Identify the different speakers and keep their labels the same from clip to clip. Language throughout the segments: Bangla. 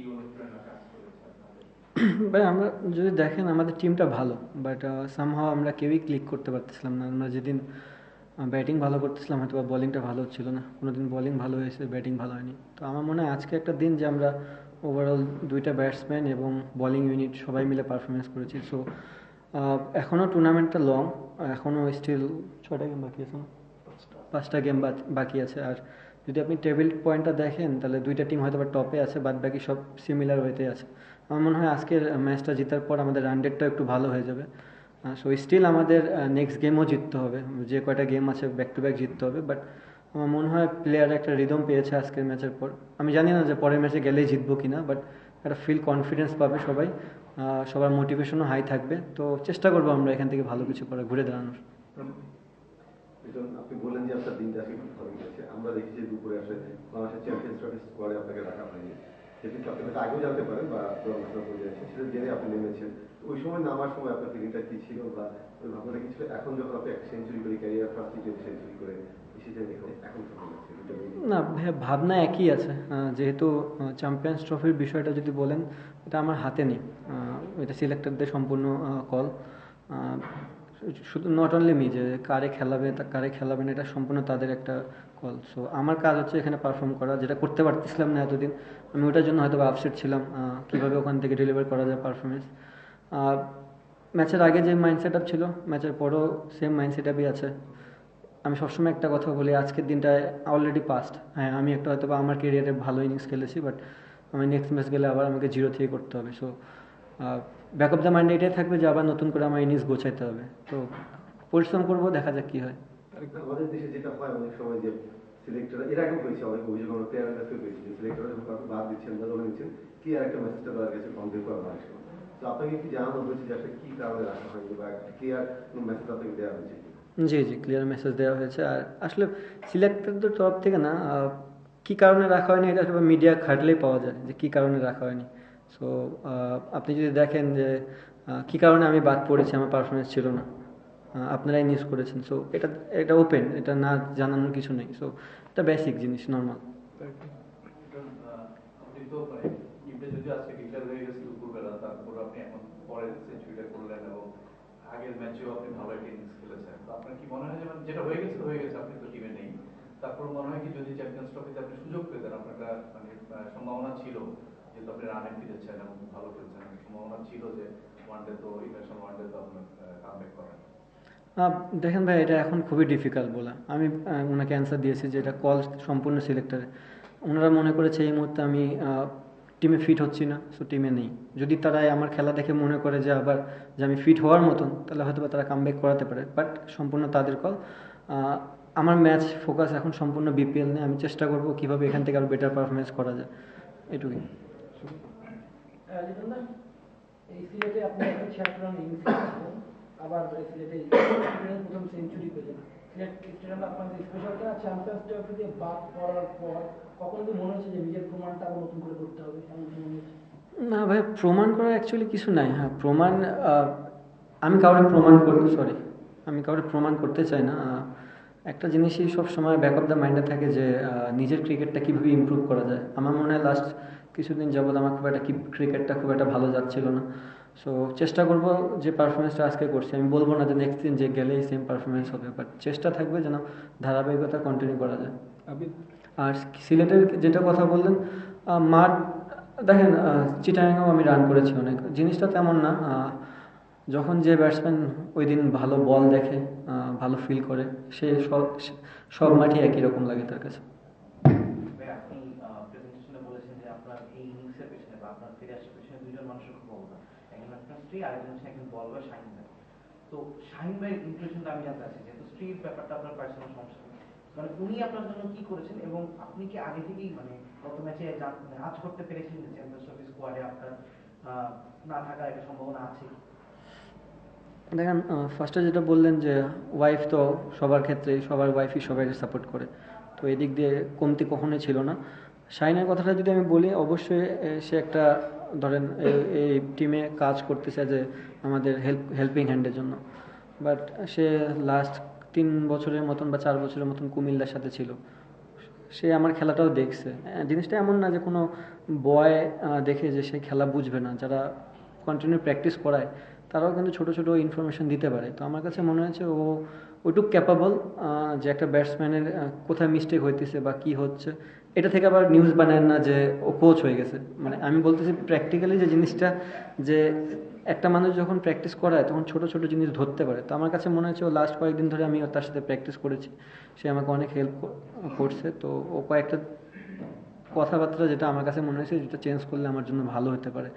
Speaker 1: ভাই আমরা যদি দেখেন আমাদের টিমটা ভালো বাট সামহাও আমরা কেউই ক্লিক করতে পারতেছিলাম না। আমরা যেদিন ব্যাটিং ভালো করতেছিলাম হয়তো বা বোলিংটা ভালো ছিল না। কোনো দিন বোলিং ভালো হয়েছে ব্যাটিং ভালো হয়নি। তো আমার মনে হয় আজকে একটা দিন যে আমরা ওভারঅল দুইটা ব্যাটসম্যান এবং বোলিং ইউনিট সবাই মিলে পারফরমেন্স করেছি। সো এখনও টুর্নামেন্টটা লং এখনও স্টিল ছটা গেম বাকি আছে পাঁচটা গেম বাকি আছে। আর যদি আপনি টেবিল পয়েন্টটা দেখেন, তাহলে দুইটা টিম হয়তো বা টপে আছে বাদ বাকি সব সিমিলার ওয়েতে আছে। আমার মনে হয় আজকের ম্যাচটা জেতার পর আমাদের রান একটু ভালো হয়ে যাবে। সো স্টিল আমাদের নেক্সট গেমও জিততে হবে। যে কয়টা গেম আছে ব্যাক টু ব্যাক জিততে হবে। বাট আমার মনে হয় প্লেয়ার একটা রিদম পেয়েছে আজকের ম্যাচের পর। আমি জানি না যে পরের ম্যাচে গেলেই জিতবো কি না বাট একটা ফিল কনফিডেন্স পাবে সবাই। সবার মোটিভেশনও হাই থাকবে। তো চেষ্টা করব আমরা এখান থেকে ভালো কিছু করা ঘুরে দাঁড়ানোর।
Speaker 2: আপনি বললেন যে আপনার দিনটা আসলে খুব ভালো গেছে আমরা দেখি যে দুপুরে আসলে বাংলাদেশের ট্রফি স্কোয়াডে আপনাকে রাখা হয়নি। আপনি হয়তো আগেও জানতে পারেন বা দিয়েছেন সেটা জেনে আপনি নেমেছেন। ওই সময় নামার সময় আপনার ফিলিংটা কি ছিল বা ওই ভাবনাটা কি ছিল? এখন যখন আপনি সেঞ্চুরি করে ক্যারিয়ার ফার্স্ট টি সেঞ্চুরি করে?
Speaker 1: না ভাইয়া ভাবনা একই আছে। যেহেতু চ্যাম্পিয়ন্স ট্রফির বিষয়টা যদি বলেন, এটা আমার হাতে নেই। এটা সিলেক্টরদের সম্পূর্ণ কল শুধু নট অনলি মি যে কারে খেলাবে, তা কারে খেলাবে না, এটা সম্পূর্ণ তাদের একটা কল সো আমার কাজ হচ্ছে এখানে পারফর্ম করা, যেটা করতে পারতেছিলাম না এতদিন। আমি ওটার জন্য হয়তো আপসেট ছিলাম কীভাবে ওখান থেকে ডেলিভার করা যায় পারফরমেন্স ম্যাচের আগে যে মাইন্ডসেট আপ ছিল ম্যাচের পরও সেম মাইন্ডসেট আপই আছে। আমি সবসময় একটা কথা বলি, আজকের দিনটা অলরেডি পাস্ট হ্যাঁ আমি একটা হয়তো আমার কেরিয়ারে ভালো ইনিংস খেলেছি বাট আমি নেক্সট ম্যাচ গেলে আবার আমাকে জিরো থেকে করতে হবে। So back of the mind এটাই থাকবে যে আবার নতুন করে আমার ইনিংস গোছাইতে হবে। তো পরিশ্রম করব দেখা যাক কী হয়।
Speaker 2: আমাদের দেশে যেটা হয় অনেক সময় যে সিলেক্টর এর আগেও হয়েছে অনেক অভিযোগ আমরা প্লেয়ারের কাছে পেয়েছি যে সিলেক্টর বাদ দিচ্ছেন বা দলে নিচ্ছেন কি আর একটা মেসেজটা তাদের কাছে কনভে করা হয় তো আপনাকে কি জানানো হয়েছে যে আসলে কি কারণে রাখা হয়নি বা ক্লিয়ার কোনো মেসেজ আপনাকে দেওয়া হয়েছে
Speaker 1: জি জি ক্লিয়ার মেসেজ দেওয়া হয়েছে। আর আসলে সিলেক্টরদের তরফ থেকে না কি কারণে রাখা হয়নি এটা আসলে মিডিয়া খাটলেই পাওয়া যায় যে কী কারণে রাখা হয়নি। সো আপনি যদি দেখেন যে কী কারণে আমি বাদ পড়েছি, আমার পারফরমেন্স ছিল না আপনারাই নিউজ করেছেন। সো এটা এটা ওপেন এটা না জানানোর কিছু নেই। সো এটা বেসিক জিনিস নর্মাল
Speaker 3: আপনি আপনার কি মনে হয় যেটা হয়ে গেছে হয়ে গেছে আপনি তো নেই তারপর মনে হয় কি যদি চ্যাম্পিয়ন্স ট্রফিতে আপনি সুযোগ পেতেন আপনার মানে সম্ভাবনা ছিল যেহেতু আপনি রানে ফিরেছেন এবং ভালো খেলছেন। সম্ভাবনা ছিল যে ওয়ানডে তো ইন্টারন্যাশনাল ওয়ানডে তো আপনার কামব্যাক করেন।
Speaker 1: দেখেন ভাই, এটা এখন খুবই ডিফিকাল্ট বলা। আমি ওনাকে অ্যান্সার দিয়েছি যে এটা কল সম্পূর্ণ সিলেক্টরে ওনারা মনে করেছে এই মুহূর্তে আমি টিমে ফিট হচ্ছি না সো টিমে নেই। যদি তারা আমার খেলা দেখে মনে করে যে আবার, যে আমি ফিট হওয়ার মতন, তাহলে হয়তো তারা কামব্যাক করাতে পারে। বাট সম্পূর্ণ তাদের কল আমার ম্যাচ ফোকাস এখন সম্পূর্ণ বিপিএল নিয়ে। আমি চেষ্টা করব কীভাবে এখান থেকে আরও বেটার পারফরমেন্স করা যায়। এটুকুই।
Speaker 4: লিটন দা, এই সিলেটে আপনি একটা ছিয়াত্তর রান ইনিংস খেলেছিলেন আবার সিলেটে প্রথম সেঞ্চুরি পেলেন সিলেট স্টেডিয়ামে আপনাদের স্পেশালটা চ্যাম্পিয়ন্স ট্রফিতে বাদ পড়ার পর কখন কি মনে হচ্ছে যে নিজের প্রমাণটা নতুন করে করতে হবে? এমন মনে হচ্ছে?
Speaker 1: না ভাই প্রমাণ করা অ্যাকচুয়ালি কিছু নাই। হ্যাঁ প্রমাণ আমি কাউকে প্রমাণ করতে সরি আমি কাউকে প্রমাণ করতে চাই না। একটা জিনিসই সব সময় ব্যাক অফ দ্য মাইন্ডে থাকে যে নিজের ক্রিকেটটা কীভাবে ইমপ্রুভ করা যায়। আমার মনে হয় লাস্ট কিছুদিন যাবৎ আমার খুব একটা ক্রিকেটটা খুব একটা ভালো যাচ্ছিল না। সো চেষ্টা করব যে পারফরমেন্সটা আজকে করছি। আমি বলব না যে নেক্সট দিন যে গেলেই সেম পারফরমেন্স হবে বাট চেষ্টা থাকবে যেন ধারাবাহিকতা কন্টিনিউ করা যায়। আর সিলেটের যেটা কথা বললেন মাঠ দেখেন চিটাগাংয়েও আমি রান করেছি অনেক। জিনিসটা তেমন না যখন যে ব্যাটসম্যান ওই দিন ভালো বল দেখে ভালো ফিল করে, সে সব সব মাঠে একই রকম লাগে তার কাছে।
Speaker 5: তো শাহিন আমি জানতে যেহেতু স্ত্রীর ব্যাপারটা আপনার সমস্যা। মানে উনি আপনার জন্য কি করেছেন এবং আপনি কি আগে থেকেই মানে ম্যাচে আজ করতে আপনার না থাকার একটা সম্ভাবনা আছে?
Speaker 1: দেখেন ফার্স্টে যেটা বললেন যে ওয়াইফ তো সবার ক্ষেত্রে সবার ওয়াইফই সবাইকে সাপোর্ট করে। তো এদিক দিয়ে কমতি কখনোই ছিল না। শাইনের কথাটা যদি আমি বলি, অবশ্যই সে একটা, ধরেন এই টিমে কাজ করতেছে যে, আমাদের হেল্প হেল্পিং হ্যান্ডের জন্য। বাট সে লাস্ট তিন বছরের মতন বা চার বছরের মতন কুমিল্লার সাথে ছিল। সে আমার খেলাটাও দেখছে। জিনিসটা এমন না যে কোনো বয় দেখে যে সে খেলা বুঝবে না। যারা কন্টিনিউ প্র্যাকটিস করায় তারাও কিন্তু ছোটো ছোটো ইনফরমেশন দিতে পারে। তো আমার কাছে মনে হয়েছে ও, ওইটুক ক্যাপাবল যে একটা ব্যাটসম্যানের কোথায় মিস্টেক হইতেছে বা কি হচ্ছে, এটা থেকে আবার নিউজ বানায় না যে ও কোচ হয়ে গেছে। মানে আমি বলতেছি প্র্যাকটিক্যালি যে জিনিসটা, যে একটা মানুষ যখন প্র্যাকটিস করায়, তখন ছোট ছোট জিনিস ধরতে পারে। তো আমার কাছে মনে হচ্ছে ও লাস্ট কয়েকদিন ধরে আমি তার সাথে প্র্যাকটিস করেছি। সে আমাকে অনেক হেল্প করছে। তো ও কয়েকটা কথাবার্তা যেটা আমার কাছে মনে হয়েছে, যেটা চেঞ্জ করলে আমার জন্য ভালো হতে পারে।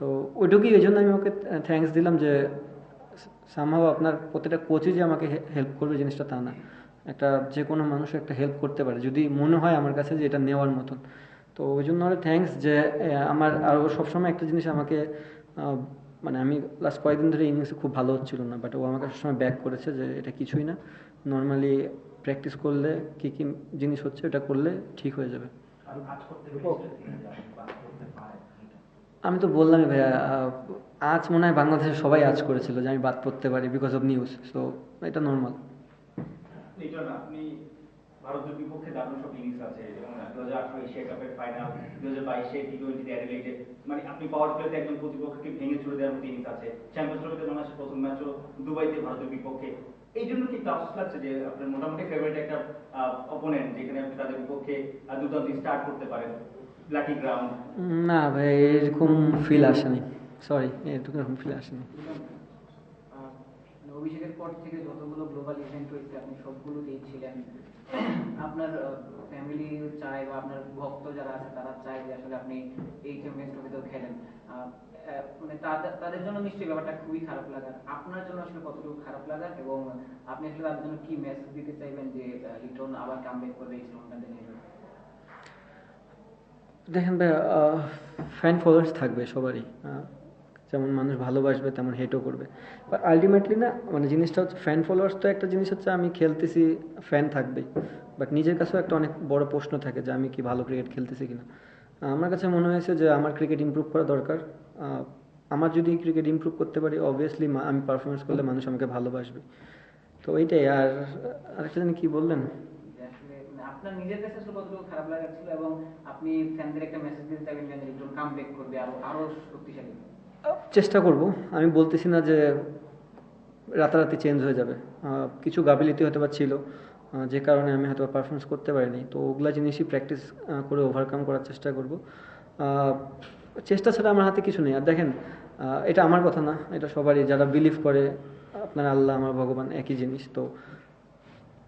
Speaker 1: তো ওইটুকুই এই জন্য আমি ওকে থ্যাঙ্কস দিলাম যে সামহাও আপনার প্রতিটা কোচই যে আমাকে হেল্প করবে জিনিসটা তা না। একটা যে কোনো মানুষ একটা হেল্প করতে পারে। যদি মনে হয় আমার কাছে যে এটা নেওয়ার মতন। তো ওই জন্য ওর থ্যাঙ্কস যে আমার আর ও সবসময় একটা জিনিস আমাকে মানে আমি লাস্ট কয়েকদিন ধরে ইনিংসে খুব ভালো হচ্ছিল না। বাট ও আমাকে সবসময় ব্যাক করেছে যে এটা কিছুই না। নর্মালি প্র্যাকটিস করলে কী কী জিনিস হচ্ছে এটা করলে ঠিক হয়ে যাবে। আমি তো বললামই ভাইয়া আজ মনে হয় বাংলাদেশে সবাই আজ করেছিল যে আমি বাদ পড়তে পারি বিকজ অফ নিউজ সো এটা নর্মাল
Speaker 6: মানে দুবাইতে ভারতের বিপক্ষে। এই জন্য কি আপনার মোটামুটি ফেভারিট একটা যেখানে দুর্দান্ত স্টার্ট করতে পারেন?
Speaker 1: না ভাই এরকম ফিল আসেনি। সরি এরকম এরকম ফিল আসেনি।
Speaker 7: অভিষেকের পর থেকে যতগুলো গ্লোবাল ইভেন্ট হয়েছে আপনি সবগুলোতেই ছিলেন আপনার ফ্যামিলি চায় বা আপনার ভক্ত যারা আছে তারা চায় যে আসলে আপনি এই চ্যাম্পিয়ন্স ট্রফিতেও খেলেন। মানে তাদের তাদের জন্য নিশ্চয়ই ব্যাপারটা খুবই খারাপ লাগার। আপনার জন্য আসলে কতটুকু খারাপ লাগার? এবং আপনি আসলে তাদের জন্য কি মেসেজ দিতে চাইবেন যে লিটন আবার কামব্যাক করবে এই শ্রীলঙ্কাতে নিয়ে
Speaker 1: দেখেন ভাই ফ্যান ফলোয়ার্স থাকবে সবারই। যেমন মানুষ ভালোবাসবে, তেমন হেটও করবে। বাট আলটিমেটলি না মানে জিনিসটা হচ্ছে ফ্যান ফলোয়ার্স তো একটা জিনিস হচ্ছে আমি খেলতেছি ফ্যান থাকবেই। বাট নিজের কাছেও একটা অনেক বড় প্রশ্ন থাকে যে আমি কি ভালো ক্রিকেট খেলতেছি কিনা। আমার কাছে মনে হয়েছে যে আমার ক্রিকেট ইমপ্রুভ করা দরকার। আমার যদি ক্রিকেট ইমপ্রুভ করতে পারি অবভিয়াসলি আমি পারফরমেন্স করলে মানুষ আমাকে ভালোবাসবে। তো এইটাই, আর আরেকটা জানি কি বললেন?
Speaker 7: আপনার নিজের কাছে আসলে কতটুকু খারাপ লাগার ছিল এবং আপনি ফ্যানদের একটা মেসেজ দিতে চাইবেন যে লিটন কামব্যাক করবে, আরও আরও শক্তিশালী।
Speaker 1: চেষ্টা করব। আমি বলতেছি না যে রাতারাতি চেঞ্জ হয়ে যাবে। কিছু গাবিলিটি হয়তো বা ছিল যে কারণে আমি হয়তো পারফরমেন্স করতে পারিনি। তো ওগুলা জিনিসই প্র্যাকটিস করে ওভারকাম করার চেষ্টা করব। চেষ্টা ছাড়া আমার হাতে কিছু নেই। আর দেখেন এটা আমার কথা না, এটা সবারই। যারা বিলিভ করে, আপনার আল্লাহ, আমার ভগবান, একই জিনিস। তো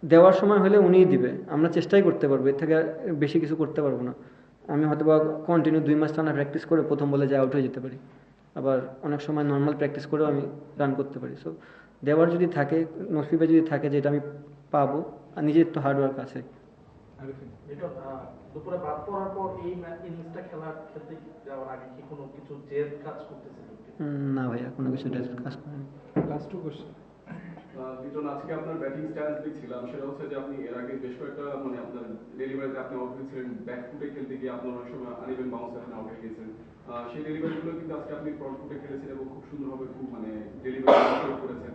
Speaker 1: দেওয়ার সময় হলে উনিই দিবে। আমরা চেষ্টাই করতে পারব এর থেকে আর বেশি কিছু করতে পারব না। আমি হয়তো বা কন্টিনিউ দুই মাস টানা প্র্যাকটিস করে প্রথম বলে যে আউট হয়ে যেতে পারি। আবার অনেক সময় নর্মাল প্র্যাকটিস করেও আমি রান করতে পারি। সো দেওয়ার যদি থাকে নসিবে যদি থাকে যে এটা আমি পাবো আর নিজের তো হার্ডওয়ার্ক আছে।
Speaker 8: লিটন দুপুরে বাদ পড়ার পর এই ইনিংসটা খেলার খেলতে যাওয়ার আগে কি কোনো কিছু জেদ কাজ করতেছিল
Speaker 1: না ভাইয়া কোনো কিছু কাজ করেনি।
Speaker 9: লাস্ট টু কোশ্চেন লিটন আজকে আপনার ব্যাটিং স্ট্যান্স দেখছিলাম, সেটা হচ্ছে যে আপনি এর আগে বেশ কয়েকটা মানে আপনার ডেলিভারিতে আপনি আউট হয়েছিলেন ব্যাক ফুটে খেলতে গিয়ে আপনার অনেক সময় আনিবেন বাউন্স আপনি আউট হয়ে গেছেন সেই ডেলিভারিগুলো কিন্তু আজকে আপনি ফ্রন্ট ফুটে খেলেছেন এবং খুব সুন্দরভাবে খুব মানে ডেলিভারি করেছেন।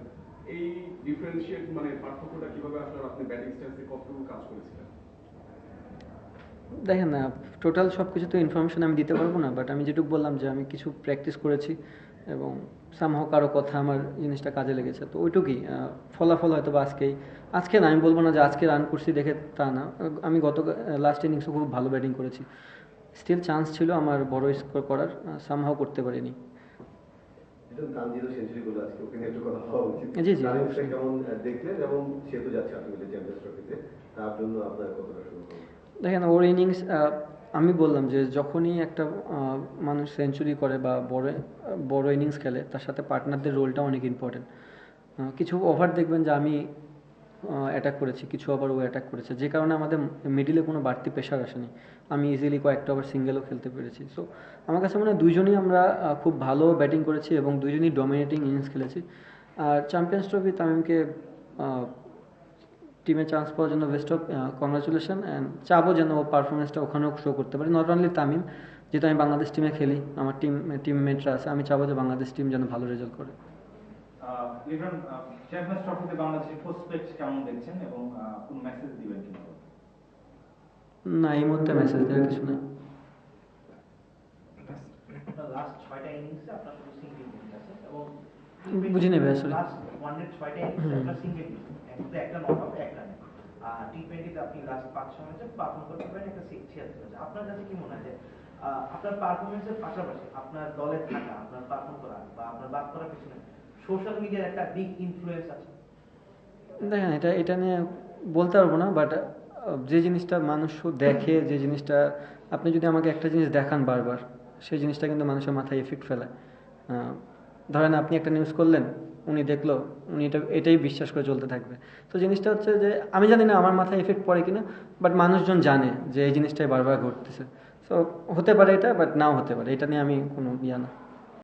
Speaker 9: এই ডিফারেন্সিয়েট মানে পার্থক্যটা কীভাবে আসলে আপনি ব্যাটিং স্ট্যান্সে কতটুকু কাজ করেছিলেন?
Speaker 1: দেখেন না টোটাল সব কিছু তো ইনফরমেশন আমি দিতে পারব না বাট আমি যেটুকু বললাম যে আমি কিছু প্র্যাকটিস করেছি এবং সামহ কারও কথা আমার জিনিসটা কাজে লেগেছে। তো ওইটুকুই ফলাফল হয়তো বা আজকেই। আজকে না আমি বলব না যে আজকে রান করছি দেখে তা না। আমি গত লাস্ট ইনিংসে খুব ভালো ব্যাটিং করেছি। স্টিল চান্স ছিল আমার বড় স্কোর করার সামহাও করতে পারিনি। জি, জি,
Speaker 2: দেখলেন এবং সে তো যাচ্ছে তার জন্য আপনার কতটা
Speaker 1: দেখেন, ওর ইনিংস আমি বললাম যে যখনই একটা মানুষ সেঞ্চুরি করে বা বড় বড় ইনিংস খেলে, তার সাথে পার্টনারদের রোলটা অনেক ইম্পর্টেন্ট কিছু ওভার দেখবেন যে আমি অ্যাটাক করেছি, কিছু ওভার ও অ্যাটাক করেছে। যে কারণে আমাদের মিডিলে কোনো বাড়তি প্রেশার আসেনি। আমি ইজিলি কয়েকটা ওভার সিঙ্গেলও খেলতে পেরেছি। সো আমার কাছে মনে হয় দুইজনই আমরা খুব ভালো ব্যাটিং করেছি এবং দুইজনই ডমিনেটিং ইনিংস খেলেছি। আর চ্যাম্পিয়ন্স ট্রফি তামিমকে টিমে চান্স পাওয়ার জন্য বেস্ট অফ কংগ্রাচুলেশন অ্যান্ড চাবো যেন ও পারফরমেন্সটা ওখানেও শো করতে পারে। নট অনলি তামিম যেহেতু আমি বাংলাদেশ টিমে খেলি আমার টিম টিমমেটরা আছে আমি চাবো যে বাংলাদেশ টিম যেন ভালো রেজাল্ট করে।
Speaker 6: আহ, লিটন চ্যাম্পিয়ন্স ট্রফিতে বাংলাদেশের প্রসপেক্ট কেমন দেখছেন এবং কোন মেসেজ দিবেন
Speaker 1: না এই মুহূর্তে মেসেজ দেওয়ার কিছু নেই। বুঝিনি ভাই আসলে।
Speaker 5: ওয়ানডে ছয়টা। আপনার সিঙ্গেল একটা নট আউট একটা আর টি টোয়েন্টিতে আপনি লাস্ট পাঁচ পারফর্ম করতে পারেন একটা ছিয়াত্তর আছে আপনার কাছে কি মনে হয় যে আপনার পারফরমেন্সের পাশাপাশি আপনার দলে থাকা আপনার পারফর্ম করা বা আপনার বাদ করার পেছনে সোশ্যাল মিডিয়ার একটা বিগ ইনফ্লুয়েন্স আছে?
Speaker 1: দেখেন এটা এটা নিয়ে বলতে পারব না বাট যে জিনিসটা মানুষ দেখে যে জিনিসটা আপনি যদি আমাকে একটা জিনিস দেখান বারবার সেই জিনিসটা কিন্তু মানুষের মাথায় এফেক্ট ফেলে। আহ, ধরেন আপনি একটা নিউজ করলেন উনি দেখল, উনি এটা, এটাই বিশ্বাস করে চলতে থাকবে। তো জিনিসটা হচ্ছে যে, আমি জানি না আমার মাথায় এফেক্ট পড়ে কিনা বাট মানুষজন জানে যে এই জিনিসটাই বারবার ঘটতেছে। তো হতে পারে এটা বাট নাও হতে পারে। এটা নিয়ে আমি কোনো ইয়া না।